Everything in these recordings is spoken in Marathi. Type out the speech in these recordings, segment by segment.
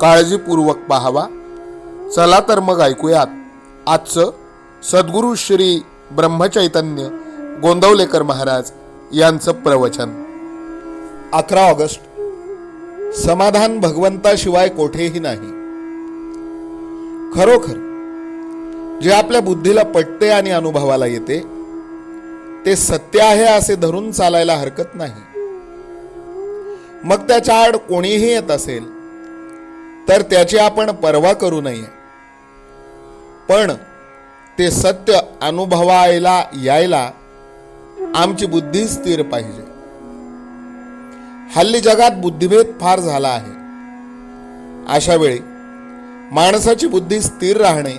काळजीपूर्वक पाहावा. चला तर मग ऐकूयात. आजचं सद्गुरू श्री ब्रह्मचैतन्य गोंदवलेकर महाराज यांचं प्रवचन. अकरा ऑगस्ट. समाधान भगवंताशिवाय कोठेही नाही. खरोखर जे आपल्या बुद्धीला पटते आणि अनुभवाला येते ते सत्य आहे असे धरून चालायला हरकत नाही. मग त्याच्या आड कोणीही येत असेल तर त्याची आपण पर्वा करू नये. पण ते सत्य अनुभवायला यायला आमची बुद्धी स्थिर पाहिजे. हल्ली जगात बुद्धिभेद फार झाला आहे. अशा वेळी माणसाची बुद्धी स्थिर राहणे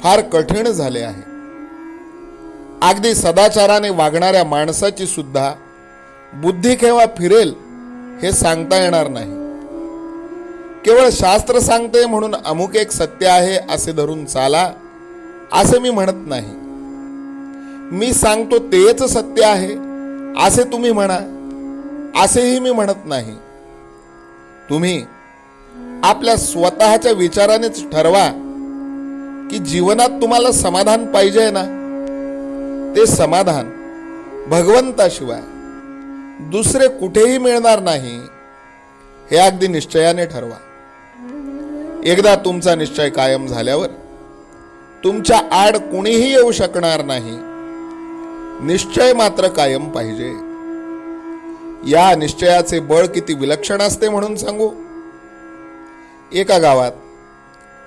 फार कठीण झाले आहे. अगदी सदाचाराने वागणाऱ्या माणसाची सुद्धा बुद्धी केव्हा फिरेल हे सांगता येणार नाही. केवळ शास्त्र सांगते म्हणून अमुक एक सत्य आहे असे धरून चाला असे मी म्हणत नाही. मी सांगतो तेच सत्य आहे असे तुम्ही म्हणा असेही मी म्हणत नाही. तुम्ही आपल्या स्वतःच्या विचारानेच ठरवा की जीवनात तुम्हाला समाधान पाहिजे ना? ते समाधान भगवंताशिवाय दुसरे कुठेही मिळणार नाही हे अगदी निश्चयाने ठरवा. एकदा तुमचा निश्चय कायम झाल्यावर तुमच्या आड कुणीही येऊ शकणार नाही. निश्चय मात्र कायम पाहिजे. या निश्चयाचे बळ किती विलक्षण असते म्हणून सांगू. एका गावात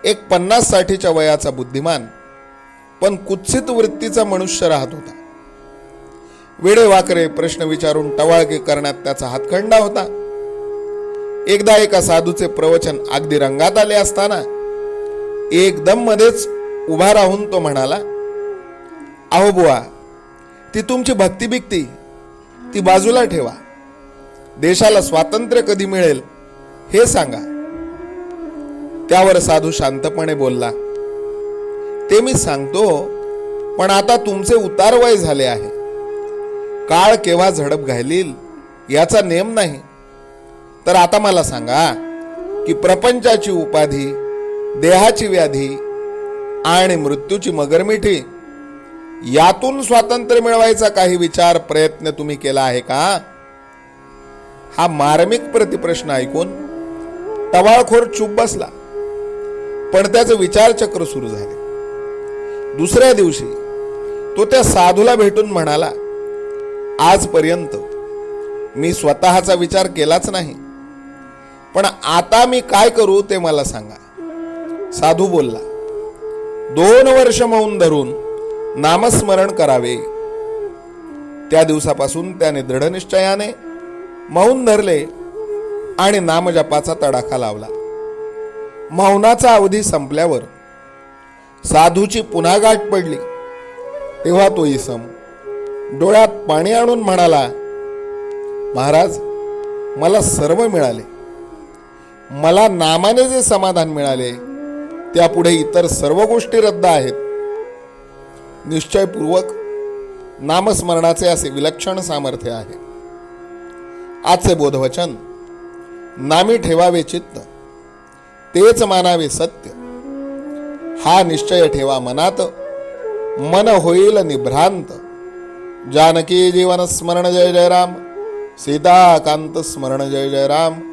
एक पन्नास साठीच्या वयाचा बुद्धिमान पण कुत्सित वृत्तीचा मनुष्य राहत होता. वेडे वाकरे प्रश्न विचारून टवाळकी करण्यात त्याचा हातखंडा होता. एकदा एका साधूचे प्रवचन अगदी रंगात आले असताना एकदम मध्येच उभा राहून तो म्हणाला अहो बुवा ती तुमची भक्ती बिकती ती बाजूला ठेवा. देशाला स्वातंत्र्य कधी मिळेल हे सांगा. त्यावर साधू शांतपणे बोलला ते मी सांगतो पण आता तुमचे उतार वय झाले आहे. काळ केव्हा झडप घालील याचा नेम नाही. तर आता मला सांगा की प्रपंचाची उपाधी देहाची व्याधी आणि मृत्यूची मगरमिठी यातून स्वातंत्र्य मिळवायचा काही विचार प्रयत्न तुम्ही केला आहे का? हा मार्मिक प्रतिप्रश्न ऐकून टवाळखोर चूप बसला. पण त्याचं विचारचक्र सुरू झाले. दुसऱ्या दिवशी तो त्या साधूला भेटून म्हणाला आजपर्यंत मी स्वतःचा विचार केलाच नाही. पण आता मी काय करू ते मला सांगा. साधू बोलला दोन वर्ष मौन धरून नामस्मरण करावे. त्या दिवसापासून त्याने दृढनिश्चयाने मौन धरले आणि नामजपाचा तडाखा लावला. मौनाचा अवधी संपल्यावर साधूची पुन्हा गाठ पडली. तेव्हा तो इसम डोळ्यात पाणी आणून म्हणाला महाराज मला सर्व मिळाले. मला नामाने जे समाधान मिळाले त्यापुढे इतर सर्व गोष्टी रद्द आहेत. निश्चयपूर्वक नामस्मरणाचे असे विलक्षण सामर्थ्य आहे. आजचे बोधवचन नामी ठेवावे चित्त तेच मानावे सत्य. हा निश्चय ठेवा मनात मन होईल निभ्रांत. जानकी जीवन स्मरण जय जय राम सीताकांत स्मरण जय जय राम.